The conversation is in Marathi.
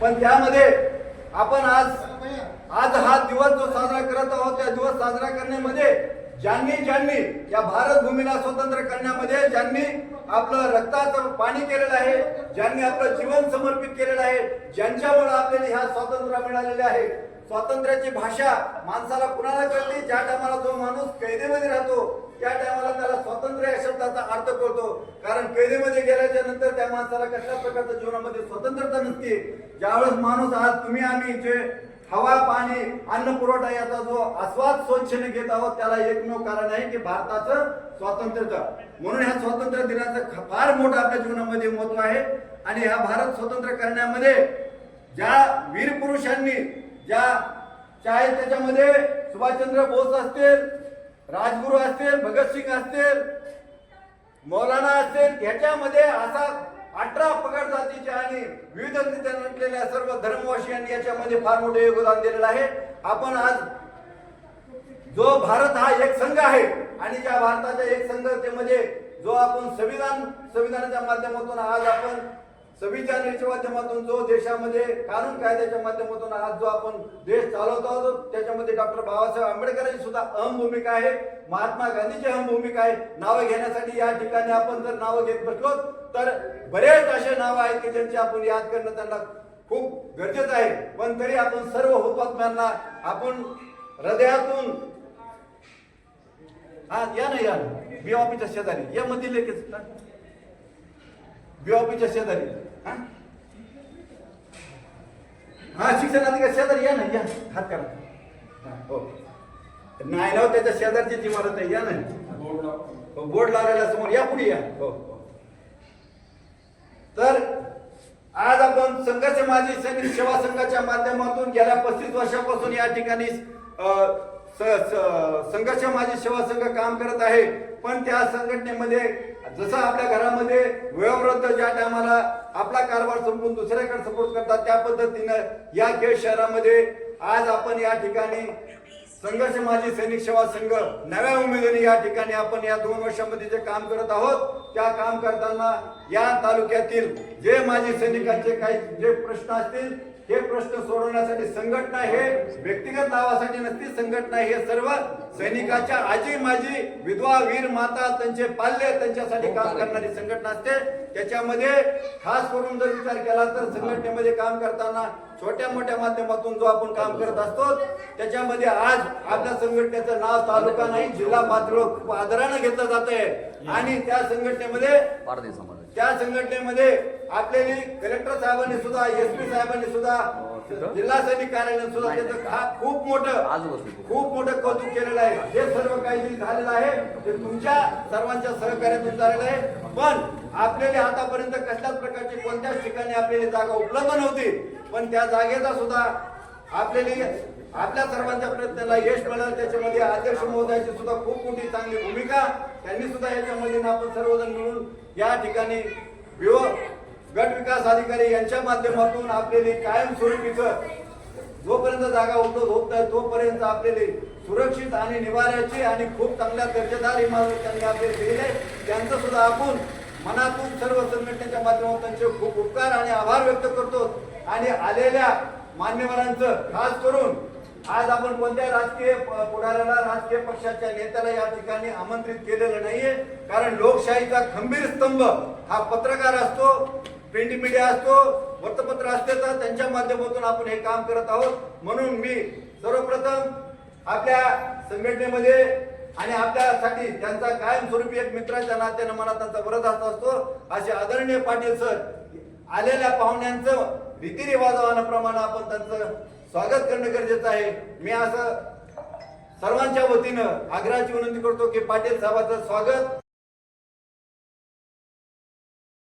पण त्यामध्ये आपण आज आज हा दिवस जो साजरा करत आहोत त्या दिवस साजरा करण्यामध्ये ज्यांनी ज्यांनी या भारत भूमीला स्वतंत्र करण्यामध्ये ज्यांनी आपलं रक्ताचं पाणी केलेलं आहे. ज्यांनी आपलं जीवन समर्पित केलेलं आहे. ज्यांच्यामुळे आपल्याला ह्या स्वातंत्र्य मिळालेले आहे. स्वातंत्र्याची भाषा माणसाला कुणाला कळते? ज्या टायमाला जो माणूस कैदेमध्ये राहतो त्या टायमाला त्याला स्वातंत्र्य या शब्दाचा अर्थ कळतो. कारण कैदेमध्ये गेल्याच्यानंतर त्या माणसाला कशा प्रकारच्या जीवनामध्ये स्वतंत्रता नसते? ज्यावेळेस माणूस आज तुम्ही आम्ही जे हवा पाणी अन्न पुरवठा याचा जो आस्वाद स्वच्छने घेत आहोत त्याला एकमेव कारण आहे की भारताचं स्वातंत्र्य म्हणून ह्या स्वातंत्र्य दिनाचं फार मोठं आपल्या जीवनामध्ये महत्त्व आहे. आणि हा भारत स्वतंत्र करण्यामध्ये ज्या वीर पुरुषांनी ज्या चाहे त्याच्यामध्ये सुभाषचंद्र बोस असतील राजगुरू असतील भगतसिंग असतील मौलाना असतील ह्याच्यामध्ये असा अठरा पगड जातीचे आणि विविध नटलेल्या सर्व धर्मवासियांनी याच्यामध्ये फार मोठे योगदान दिलेलं आहे. आपण आज जो भारत हा एक संघ आहे आणि ज्या भारताच्या एक संघटनेमध्ये जो आपण संविधान संविधानाच्या माध्यमातून आज आपण संविधानाच्या माध्यमातून जो देशामध्ये कानून कायद्याच्या माध्यमातून आज जो आपण देश चालवत आहोत त्याच्यामध्ये डॉक्टर बाबासाहेब आंबेडकरांची सुद्धा अहम भूमिका आहे. महात्मा गांधीची अहम भूमिका आहे. नावं घेण्यासाठी या ठिकाणी आपण जर नावं घेत बसलो तर बरेच असे नावं आहेत की ज्यांची आपण याद करणं त्यांना खूप गरजेचं आहे. पण तरी आपण सर्व हुतात्म्यांना आपण हृदयातून हा या ना या बी ऑफिसच्या शेजारी. या मधील लेखेच बी शेजारी. हा? हा शिक्षण अधिकारी शेजारी या ना या. हात करा हो नाही ना त्याच्या शेजारची इमारत आहे या ना. हो, बोर्ड लावलेला समोर या पुढे या. हो हो. तर आज आपण संघर्ष माझी सैनिक सेवा संघाच्या माध्यमातून गेल्या पस्तीस वर्षापासून या ठिकाणी संघर्ष माझी सेवा संघ काम करत आहे. पण त्या संघटनेमध्ये जसं आपल्या घरामध्ये वयोवृद्ध ज्या टायमाला आपला कारभार संपून दुसऱ्याकडे सपोर्ट करतात त्या पद्धतीनं या खेड शहरामध्ये आज आपण या ठिकाणी संघर्ष माझी सैनिक सेवा संघ नव्या उमेदवारी या ठिकाणी आपण या दोन वर्षामध्ये जे काम करत आहोत त्या काम करताना या तालुक्यातील जे माजी सैनिकांचे काही जे प्रश्न असतील हे प्रश्न सोडवण्यासाठी संघटना हे व्यक्तिगत लाभासाठी नसते संघटना हे सर्व सैनिकाच्या आजी माजी विधवा वीर माता त्यांचे पाल्य त्यांच्यासाठी काम करणारी संघटना असते. त्याच्यामध्ये खास करून जर विचार केला तर संघटनेमध्ये काम करताना छोट्या मोठ्या माध्यमातून जो आपण काम करत असतो त्याच्यामध्ये आज आपल्या संघटनेचं नाव तालुका नाही जिल्हा पातळीवर खूप आदरानं घेतलं जात आहे आणि त्या संघटनेमध्ये त्या संघटनेमध्ये आपल्याला कलेक्टर साहेबांनी सुद्धा एस पी साहेबांनी सुद्धा जिल्हा सैनिक कार्यालयाने सुद्धा त्याचं खा- खूप मोठं खूप मोठं कौतुक केलेलं आहे. हे सर्व काही जे झालेलं आहे. ते तुमच्या सर्वांच्या सहकार्यातून झालेलं आहे. पण आपल्याला आतापर्यंत कसल्याच प्रकारची कोणत्याच ठिकाणी आपल्याला जागा उपलब्ध नव्हती. पण त्या जागेचा सुद्धा आपल्याला आपल्या सर्वांच्या प्रयत्नाला यश मिळालं. त्याच्यामध्ये अध्यक्ष महोदयाची सुद्धा खूप मोठी चांगली भूमिका. त्यांनी सुद्धा याच्यामध्ये आपण सर्वजण मिळून या ठिकाणी विव गट विकास अधिकारी यांच्या माध्यमातून आपल्याला कायमस्वरूपीचं जोपर्यंत जागा उपलब्ध होत नाही तोपर्यंत आपल्याला सुरक्षित आणि निवाऱ्याची आणि खूप चांगल्या दर्जेदार इमारत त्यांनी आपल्याला दिलेले त्यांचं सुद्धा आपण मनातून सर्व संघटनेच्या माध्यमातून त्यांचे खूप उपकार आणि आभार व्यक्त करतो आणि आलेल्या मान्यवरांचं खास करून आज आपण कोणत्या राजकीय पुढाऱ्याला राजकीय पक्षाच्या नेत्याला या ठिकाणी आमंत्रित केलेलं नाहीये. कारण लोकशाहीचा खंबीर स्तंभ हा पत्रकार असतो. प्रिंट मीडिया असतो वृत्तपत्र असते तर त्यांच्या माध्यमातून आपण हे काम करत आहोत. म्हणून मी सर्वप्रथम आपल्या संघटनेमध्ये आणि आपल्यासाठी त्यांचा कायमस्वरूपी एक मित्राच्या नात्यानं मनात त्यांचा वरदास्त असतो. असे आदरणीय पाटील सर आलेल्या पाहुण्यांचं रीतिरिवाजाप्रमाणे आपण त्यांचं स्वागत करणं गरजेचं आहे. मी असं सर्वांच्या वतीनं आग्रहाची विनंती करतो की पाटील साहेबांचं स्वागत.